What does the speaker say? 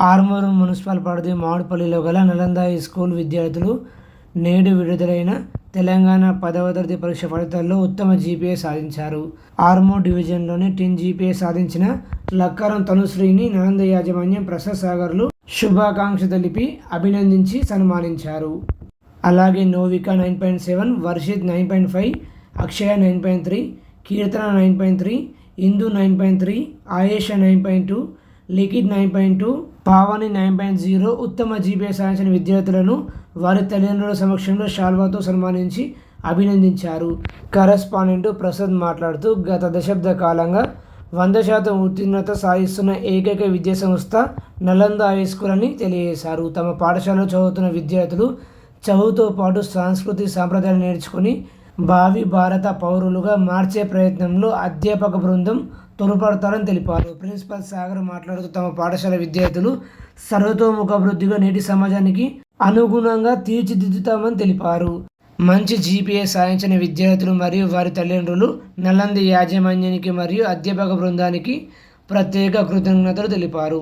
Armoor municipal పరిధి మామిడిపల్లిలో గల Nalanda high school విద్యార్థులు నేడు విడుదలైన తెలంగాణ పదవ తరగతి పరీక్ష ఫలితాల్లో ఉత్తమ జీపీఏ సాధించారు. ఆర్మో డివిజన్లోని టిన్ జీపీఏ సాధించిన లక్కరం తనుశ్రీని నలంద యాజమాన్యం ప్రసాద్ సాగర్లు శుభాకాంక్ష తెలిపి అభినందించి సన్మానించారు. అలాగే Novika nine point seven Varshith nine point five Akshaya nine point three Keerthana nine point three Indu nine point three Ayesha nine point two Likhith nine point two Pavani nine point zero ఉత్తమ GPA సాధించిన విద్యార్థులను వారి తల్లిదండ్రుల సమక్షంలో షాల్వాతో సన్మానించి అభినందించారు. Correspondent Prasad మాట్లాడుతూ గత దశాబ్ద కాలంగా వంద శాతం ఉత్తీర్ణత సాధిస్తున్న ఏకైక విద్యా సంస్థ నలంద హై స్కూల్ అని తెలియజేశారు. తమ పాఠశాలలో చదువుతున్న విద్యార్థులు చదువుతో పాటు సాంస్కృతిక సాంప్రదాయాలు నేర్చుకుని భావి భారత పౌరులుగా మార్చే ప్రయత్నంలో అధ్యాపక బృందం తోడ్పడతారని తెలిపారు. ప్రిన్సిపల్ సాగర్ మాట్లాడుతూ తమ పాఠశాల విద్యార్థులు సర్వతోముఖాభివృద్ధిగా నేటి సమాజానికి అనుగుణంగా తీర్చిదిద్దుతామని తెలిపారు. మంచి జీపీఏ సాధించిన విద్యార్థులు మరియు వారి తల్లిదండ్రులు నల్లంది యాజమాన్యానికి మరియు అధ్యాపక బృందానికి ప్రత్యేక కృతజ్ఞతలు తెలిపారు.